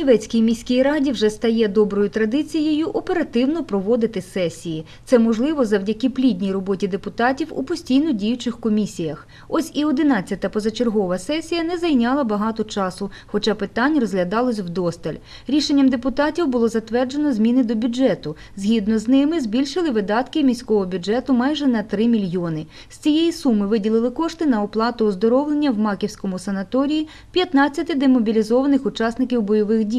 Дунаєвецькій міській раді вже стає доброю традицією оперативно проводити сесії. Це можливо завдяки плідній роботі депутатів у постійно діючих комісіях. Ось і 11-та позачергова сесія не зайняла багато часу, хоча питань розглядалось вдосталь. Рішенням депутатів було затверджено зміни до бюджету. Згідно з ними збільшили видатки міського бюджету майже на 3 мільйони. З цієї суми виділили кошти на оплату оздоровлення в Маківському санаторії 15 демобілізованих учасників бойових дій,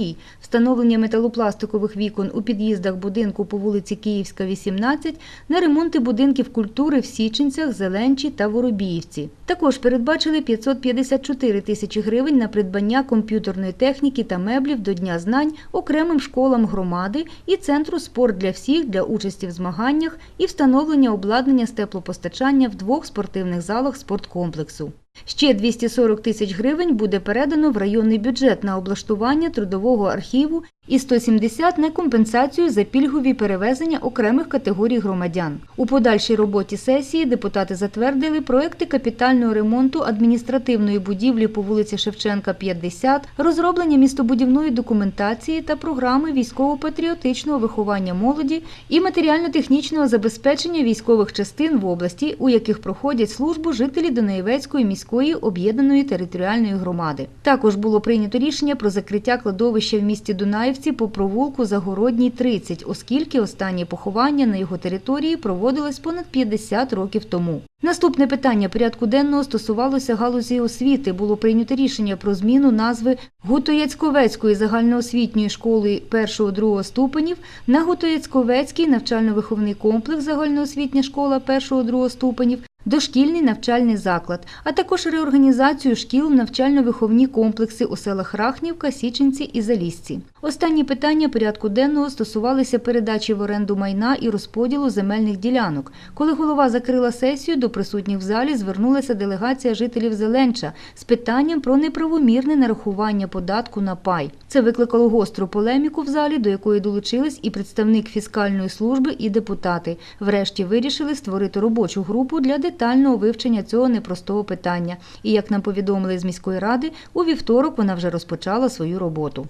встановлення металопластикових вікон у під'їздах будинку по вулиці Київська, 18, на ремонти будинків культури в Січенцях, Зеленчі та Воробіївці. Також передбачили 554 тисячі гривень на придбання комп'ютерної техніки та меблів до Дня знань окремим школам громади і центру спорт для всіх для участі в змаганнях і встановлення обладнання з теплопостачання в двох спортивних залах спорткомплексу. Ще 240 тисяч гривень буде передано в районний бюджет на облаштування трудового архіву і 170 на компенсацію за пільгові перевезення окремих категорій громадян. У подальшій роботі сесії депутати затвердили проекти капітального ремонту адміністративної будівлі по вулиці Шевченка, 50, розроблення містобудівної документації та програми військово-патріотичного виховання молоді і матеріально-технічного забезпечення військових частин в області, у яких проходять службу жителі Донаєвецької міської об'єднаної територіальної громади. Також було прийнято рішення про закриття кладовища в місті Дунаївці по провулку Загородній 30, оскільки останнє поховання на його території проводилось понад 50 років тому. Наступне питання порядку денного стосувалося галузі освіти. Було прийнято рішення про зміну назви Гутоєцьковецької загальноосвітньої школи 1-2 ступенів на Гутоєцьковецький навчально-виховний комплекс загальноосвітня школа 1-2 ступенів дошкільний навчальний заклад, а також реорганізацію шкіл в навчально-виховні комплекси у селах Рахнівка, Січенці і Залісці. Останні питання порядку денного стосувалися передачі в оренду майна і розподілу земельних ділянок. Коли голова закрила сесію, до присутніх в залі звернулася делегація жителів Зеленча з питанням про неправомірне нарахування податку на пай. Це викликало гостру полеміку в залі, до якої долучились і представник фіскальної служби, і депутати. Врешті вирішили створити робочу групу для детального вивчення цього непростого питання. І як нам повідомили з міської ради, у вівторок вона вже розпочала свою роботу.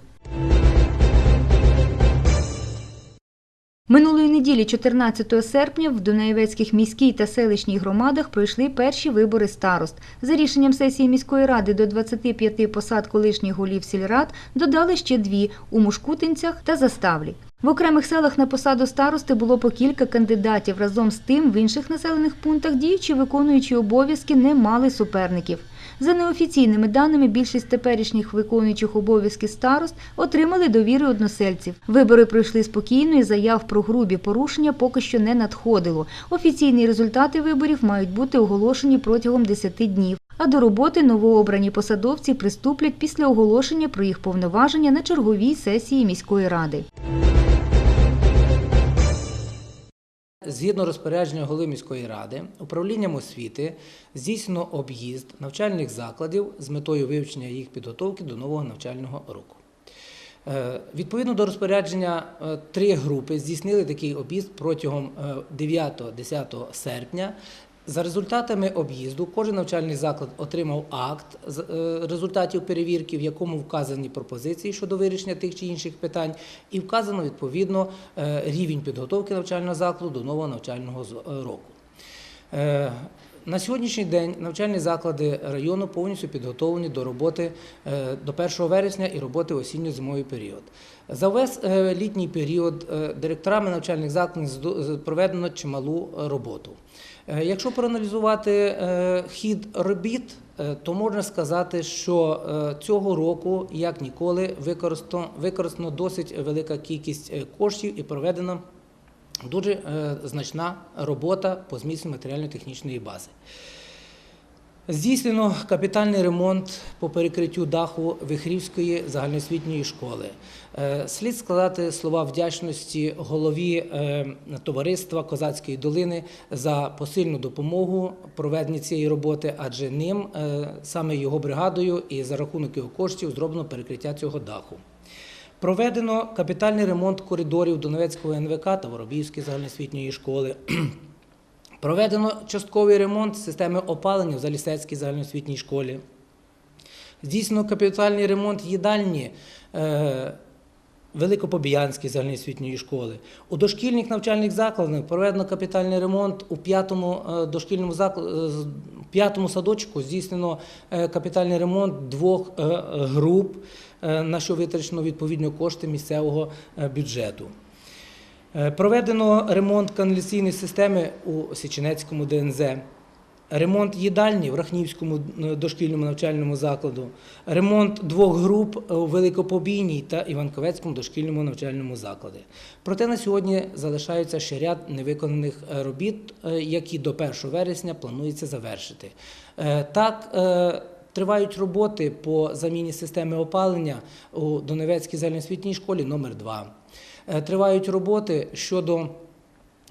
Минулої неділі, 14 серпня, в Дунаєвецьких міській та селищній громадах пройшли перші вибори старост. За рішенням сесії міської ради до 25 посад колишніх голів сільрад додали ще дві – у Мушкутинцях та Заставлі. В окремих селах на посаду старости було по кілька кандидатів. Разом з тим, в інших населених пунктах діючі виконуючі обов'язки не мали суперників. За неофіційними даними, більшість теперішніх виконуючих обов'язки старост отримали довіри односельців. Вибори пройшли спокійно і заяв про грубі порушення поки що не надходило. Офіційні результати виборів мають бути оголошені протягом 10 днів. А до роботи новообрані посадовці приступлять після оголошення про їх повноваження на черговій сесії міської ради. Згідно розпорядження голови міської ради, управлінням освіти здійснено об'їзд навчальних закладів з метою вивчення їх підготовки до нового навчального року. Е, Відповідно до розпорядження, е, три групи здійснили такий об'їзд протягом 9-10 серпня. За результатами об'їзду кожен навчальний заклад отримав акт з е, результатів перевірки, в якому вказані пропозиції щодо вирішення тих чи інших питань, і вказано відповідно е, рівень підготовки навчального закладу до нового навчального е, року. На сьогоднішній день навчальні заклади району повністю підготовлені до роботи до 1 вересня і роботи осінньо-зимовий період. За весь літній період директорами навчальних закладів проведено чималу роботу. Е, Якщо проаналізувати е, хід робіт, е, то можна сказати, що цього року, як ніколи, використано, використано досить велика кількість коштів і проведено дуже значна робота по зміцненню матеріально-технічної бази. Здійснено капітальний ремонт по перекриттю даху Вихрівської загальноосвітньої школи. Е, Слід складати слова вдячності голові е, товариства Козацької долини за посильну допомогу проведенні цієї роботи, адже ним, е, саме його бригадою і за рахунок його коштів зроблено перекриття цього даху. Проведено капітальний ремонт коридорів Доновецького НВК та Воробіївської загальноосвітньої школи. Проведено частковий ремонт системи опалення в Залісецькій загальноосвітній школі. Здійснено капітальний ремонт їдальні. е, Великопобіянської загальноосвітньої школи. У дошкільних навчальних закладах проведено капітальний ремонт у п'ятому е, дошкільному закладі, п'ятому садочку здійснено е, капітальний ремонт двох е, е, груп, е, на що витрачено відповідно кошти місцевого е, бюджету. Е, Проведено ремонт каналізаційної системи у Січенецькому ДНЗ. Ремонт їдальні в Рахнівському е, дошкільному навчальному закладу, ремонт двох груп у Великопобійній та Іванковецькому дошкільному навчальному закладі. Проте на сьогодні залишаються ще ряд невиконаних е, робіт, які до 1 вересня планується завершити. Так, тривають роботи по заміні системи опалення у Донецькій загальноосвітній школі номер 2 Тривають роботи щодо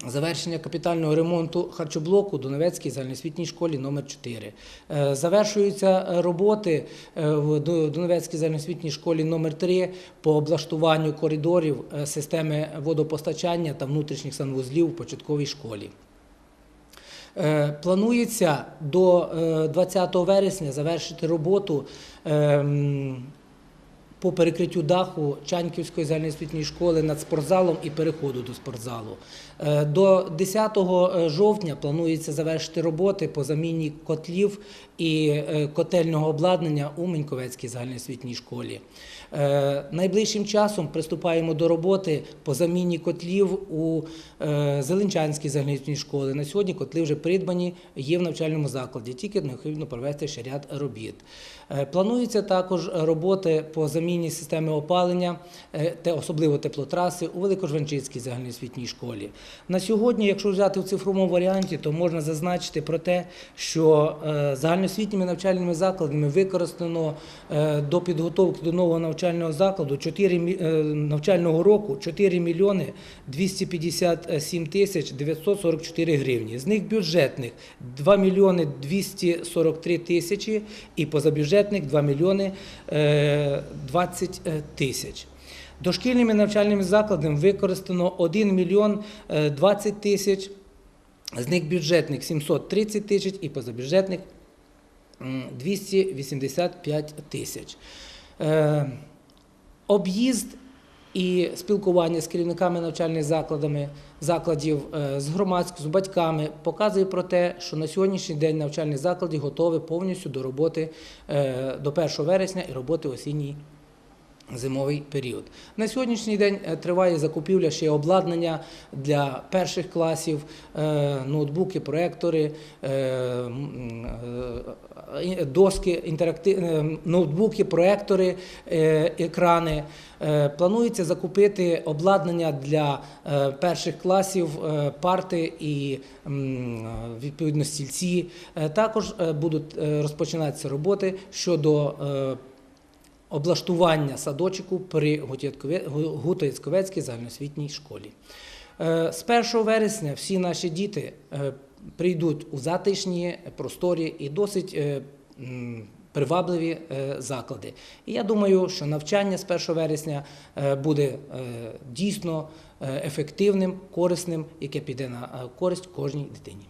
Завершення капітального ремонту харчоблоку Донецькій загальноосвітній школі номер 4 Е, Завершуються е, роботи е, в Донецькій загальноосвітній школі номер 3 по облаштуванню коридорів е, системи водопостачання та внутрішніх санвузлів у початковій школі. Е, Планується до е, 20 вересня завершити роботу ем, по перекриттю даху Чанківської загальноосвітньої школи над спортзалом і переходу до спортзалу. Е, До 10 жовтня планується завершити роботи по заміні котлів і е, котельного обладнання у Меньковецькій загальноосвітній школі. Е, Найближчим часом приступаємо до роботи по заміні котлів у е, Зеленчанській загальноосвітній школі. На сьогодні котли вже придбані, є в навчальному закладі, тільки необхідно провести ще ряд робіт. Е, Плануються також роботи по заміні системи опалення, особливо теплотраси у Великожванчицькій загальноосвітній школі. На сьогодні, якщо взяти в цифровому варіанті, то можна зазначити про те, що загальноосвітніми навчальними закладами використано до підготовки до нового навчального закладу 4 е, навчального року 4 мільйони 257 тисяч 944 гривні. З них бюджетних 2 мільйони 243 тисячі і позабюджетних 2 мільйони е, 20 тисяч. Дошкільними навчальними закладами використано 1 мільйон е, 20 тисяч, з них бюджетних 730 тисяч і позабюджетних 285 тисяч. Об'їзд і спілкування з керівниками навчальних закладами, закладів, е, з громадською, з батьками показує про те, що на сьогоднішній день навчальні заклади готові повністю до роботи е, до 1 вересня і роботи осінній зимовий період. На сьогоднішній день е, триває закупівля ще обладнання для перших класів, е, ноутбуки, проектори, е, доски, ноутбуки, проектори, екрани. Планується закупити обладнання для перших класів, парти і відповідно стільці. Також будуть розпочинатися роботи щодо облаштування садочку при Гутєткове- Гу- загальноосвітній школі. Е, З 1 вересня всі наші діти е, прийдуть у затишні, просторі і досить е, привабливі заклади. І я думаю, що навчання з 1 вересня буде дійсно ефективним, корисним, яке піде на користь кожній дитині.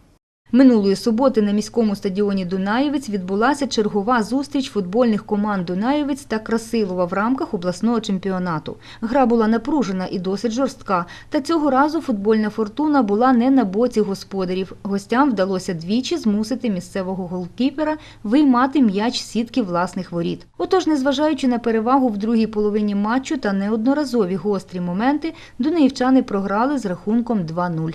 Минулої суботи на міському стадіоні Дунаєвець відбулася чергова зустріч футбольних команд Дунаєвець та Красилова в рамках обласного чемпіонату. Гра була напружена і досить жорстка. Та цього разу футбольна фортуна була не на боці господарів. Гостям вдалося двічі змусити місцевого голкіпера виймати м'яч сітки власних воріт. Отож, незважаючи на перевагу в другій половині матчу та неодноразові гострі моменти, дунаївчани програли з рахунком 2-0.